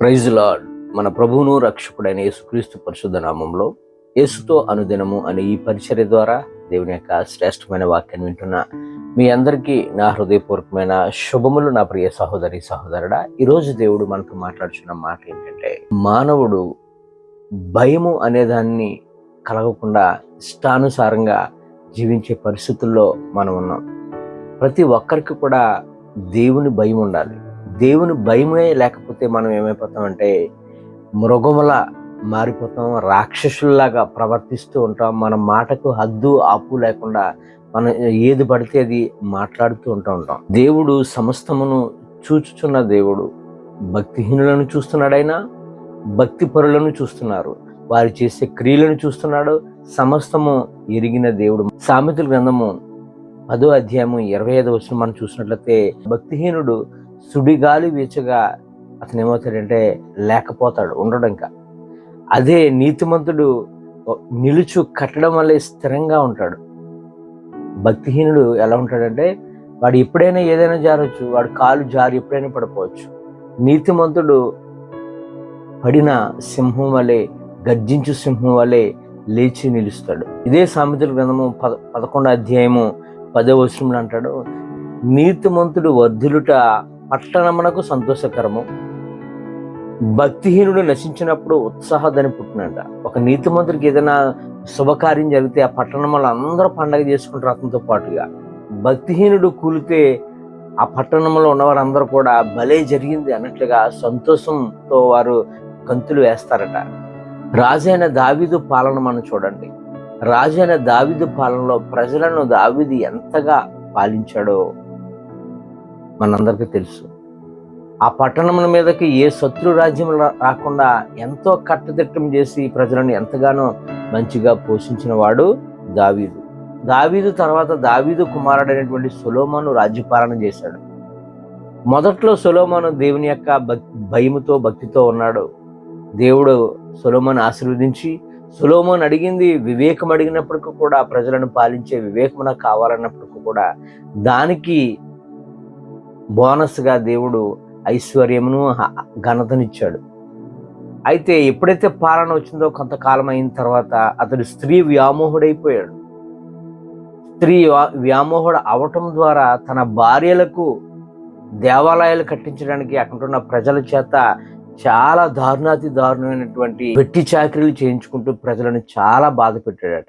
Praise lord మన ప్రభువును రక్షకుడైన యేసుక్రీస్తు పరిశుద్ధ నామంలో యేసుతో అనుదినము అనే ఈ పరిచర్య ద్వారా దేవుని యొక్క శ్రేష్టమైన వాక్యాన్ని వింటున్న మీ అందరికీ నా హృదయపూర్వకమైన శుభములు నా ప్రియ సహోదరి సహోదరుడా. ఈరోజు దేవుడు మనతో మాట్లాడుచున్న మాట ఏంటంటే మానవుడు భయము అనేదాన్ని కలగకుండా ఇష్టానుసారంగా జీవించే పరిస్థితుల్లో మనం ఉన్నాం ప్రతి ఒక్కరికి కూడా దేవుని భయం ఉండాలి. దేవుని భయమే లేకపోతే మనం ఏమైపోతామంటే మృగముల మారిపోతాం రాక్షసుల్లాగా ప్రవర్తిస్తూ ఉంటాం మన మాటకు హద్దు ఆపు లేకుండా మనం ఏది పడితే అది మాట్లాడుతూ ఉంటూ ఉంటాం. దేవుడు సమస్తమును చూచుచున్న దేవుడు. భక్తిహీనులను చూస్తున్నాడైనా భక్తి పరులను చూస్తున్నారు. వారు చేసే క్రియలను చూస్తున్నాడు. సమస్తము ఎరిగిన దేవుడు. సామెతల గ్రంథము పదో అధ్యాయము ఇరవై ఐదు వచ్చిన మనం చూసినట్లయితే భక్తిహీనుడు సుడిగాలి వీచగా అతను ఏమవుతాడంటే లేకపోతాడు ఉండడం ఇంకా. అదే నీతిమంతుడు నిలుచు కట్టడం వల్లే స్థిరంగా ఉంటాడు. భక్తిహీనుడు ఎలా ఉంటాడంటే వాడు ఎప్పుడైనా ఏదైనా జారవచ్చు వాడు కాలు జారి ఎప్పుడైనా పడిపోవచ్చు. నీతిమంతుడు పడిన సింహం వలె గర్జించు సింహం వలె లేచి నిలుస్తాడు. ఇదే సామెతల గ్రంథము పద పదకొండో అధ్యాయము పదో వచనంలో అంటాడు నీతిమంతుడు వర్ధులుట పట్టణమునకు సంతోషకరము. భక్తిహీనుడు నశించినప్పుడు ఉత్సాహదని పుట్టినట ఒక నీతిమంతుడికి ఏదైనా శుభకార్యం జరిగితే ఆ పట్టణంలో అందరూ పండగ చేసుకుంటారు అతనితో పాటుగా. భక్తిహీనుడు కూలితే ఆ పట్టణంలో ఉన్నవారందరూ కూడా భలే జరిగింది అన్నట్లుగా సంతోషంతో వారు గంతులు వేస్తారట. రాజైన దావీదు పాలన మనం చూడండి. రాజైన దావీదు పాలనలో ప్రజలను దావీదు ఎంతగా పాలించాడో మనందరికీ తెలుసు. ఆ పట్టణముల మీదకి ఏ శత్రు రాజ్యం రాకుండా ఎంతో కట్టుదిట్టం చేసి ప్రజలను ఎంతగానో మంచిగా పోషించిన వాడు దావీదు. దావీదు తర్వాత దావీదు కుమారుడైనటువంటి సులోమను రాజ్యపాలన చేశాడు. మొదట్లో సులోమను దేవుని యొక్క భయముతో భక్తితో ఉన్నాడు. దేవుడు సొలోమోను ఆశీర్వదించి సొలోమోన్ అడిగింది వివేకం అడిగినప్పటికీ కూడా ప్రజలను పాలించే వివేకమున కావాలన్నప్పటికీ కూడా దానికి బోనస్గా దేవుడు ఐశ్వర్యమును ఘనతనిచ్చాడు. అయితే ఎప్పుడైతే పాలన వచ్చిందో కొంతకాలం అయిన తర్వాత అతడు స్త్రీ వ్యామోహుడైపోయాడు. స్త్రీ వ్యామోహుడు అవటం ద్వారా తన భార్యలకు దేవాలయాలు కట్టించడానికి అక్కడున్న ప్రజల చేత చాలా దారుణాతి దారుణమైనటువంటి వెట్టి చాకరీలు చేయించుకుంటూ ప్రజలను చాలా బాధ పెట్టాడట.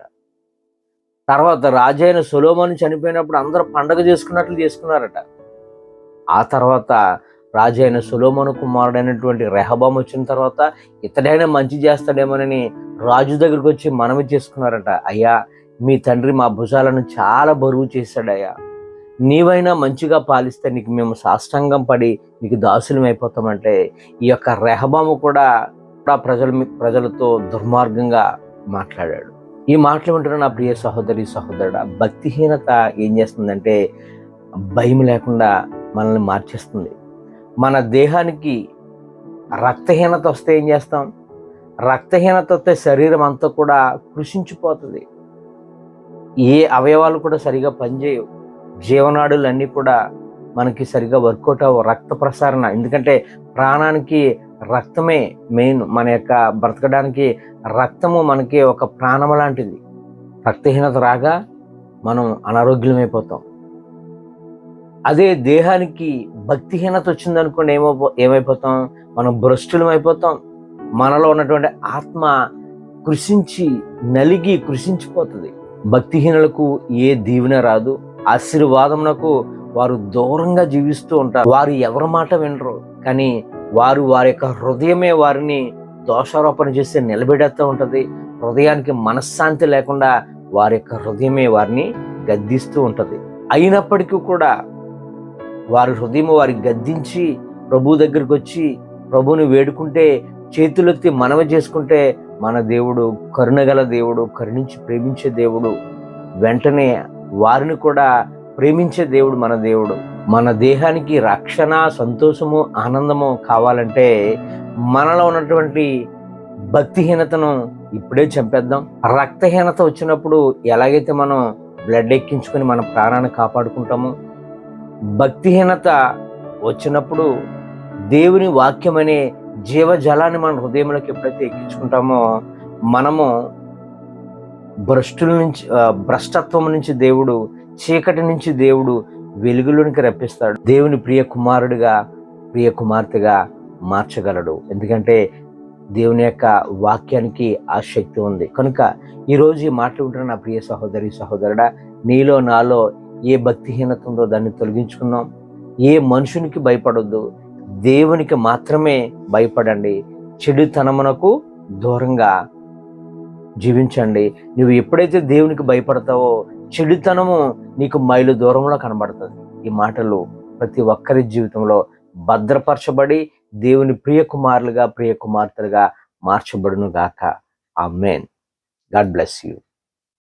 తర్వాత రాజైన సొలోమోను చనిపోయినప్పుడు అందరూ పండగ చేసుకున్నట్లు చేసుకున్నారట. ఆ తర్వాత రాజైన సులోమను కుమారుడైనటువంటి రెహబాం వచ్చిన తర్వాత ఇతడైనా మంచి చేస్తాడేమోనని రాజు దగ్గరికి వచ్చి మనవి చేసుకున్నారట. అయ్యా మీ తండ్రి మా భుజాలను చాలా బరువు చేశాడయ్యా. నీవైనా మంచిగా పాలిస్తే నీకు మేము సాష్టాంగం పడి నీకు దాసులం అయిపోతామంటే ఈ యొక్క రెహబాము కూడా ప్రజల ప్రజలతో దుర్మార్గంగా మాట్లాడాడు. ఈ మాటలు వింటున్న నా ప్రియ సహోదరి సహోదరుడు భక్తిహీనత ఏం చేస్తుందంటే భయం లేకుండా మనల్ని మార్చేస్తుంది. మన దేహానికి రక్తహీనత వస్తే ఏం చేస్తాం? రక్తహీనత వస్తే శరీరం అంతా కూడా కృషించిపోతుంది. ఏ అవయవాలు కూడా సరిగా పనిచేయవు. జీవనాడులు అన్నీ కూడా మనకి సరిగా వర్కౌట్ అవ్వవు. రక్త ప్రసారణ ఎందుకంటే ప్రాణానికి రక్తమే మెయిన్. మన యొక్క బ్రతకడానికి రక్తము మనకి ఒక ప్రాణం లాంటిది. రక్తహీనత రాగా మనం అనారోగ్యమైపోతాం. అదే దేహానికి భక్తిహీనత వచ్చిందనుకోండి ఏమో ఏమైపోతాం? మనం భ్రష్టులం అయిపోతాం. మనలో ఉన్నటువంటి ఆత్మ కృషించి నలిగి కృషించిపోతుంది. భక్తిహీనులకు ఏ దీవెన రాదు. ఆశీర్వాదమునకు వారు దూరంగా జీవిస్తూ ఉంటారు. వారు ఎవరి మాట వినరు. కానీ వారు వారి యొక్క హృదయమే వారిని దోషారోపణ చేస్తే నిలబెడేస్తూ ఉంటుంది. హృదయానికి మనశ్శాంతి లేకుండా వారి యొక్క హృదయమే వారిని గద్దిస్తూ ఉంటుంది. అయినప్పటికీ కూడా వారి హృదయం వారి గద్దించి ప్రభు దగ్గరికి వచ్చి ప్రభుని వేడుకుంటే చేతులెత్తి మనవి చేసుకుంటే మన దేవుడు కరుణగల దేవుడు కరుణించి ప్రేమించే దేవుడు వెంటనే వారిని కూడా ప్రేమించే దేవుడు మన దేవుడు. మన దేహానికి రక్షణ సంతోషము ఆనందము కావాలంటే మనలో ఉన్నటువంటి భక్తిహీనతను ఇప్పుడే చంపేద్దాం. రక్తహీనత వచ్చినప్పుడు ఎలాగైతే మనం బ్లడ్ ఎక్కించుకొని మన ప్రాణాన్ని కాపాడుకుంటామో భక్తిహీనత వచ్చినప్పుడు దేవుని వాక్యం అనే జీవజలాన్ని మన హృదయంలోకి ఎప్పుడైతే ఎక్కించుకుంటామో మనము భ్రష్టుల నుంచి భ్రష్టత్వం నుంచి దేవుడు చీకటి నుంచి దేవుడు వెలుగులోనికి రప్పిస్తాడు. దేవుని ప్రియ కుమారుడిగా ప్రియ కుమార్తెగా మార్చగలడు. ఎందుకంటే దేవుని యొక్క వాక్యానికి ఆ శక్తి ఉంది. కనుక ఈరోజు ఈ మాటలు నా ప్రియ సహోదరి సహోదరుడా నీలో నాలో ఏ భక్తిహీనత ఉందో దాన్ని తొలగించుకుందాం ఏ మనుషునికి భయపడొద్దు. దేవునికి మాత్రమే భయపడండి. చెడుతనమునకు దూరంగా జీవించండి. నువ్వు ఎప్పుడైతే దేవునికి భయపడతావో చెడుతనము నీకు మైలు దూరంలో కనబడుతుంది. ఈ మాటలు ప్రతి ఒక్కరి జీవితంలో భద్రపరచబడి దేవుని ప్రియ కుమారులుగా ప్రియ కుమార్తెలుగా మార్చబడును గాక ఆ మెయిన్ గాడ్ బ్లెస్ యూ.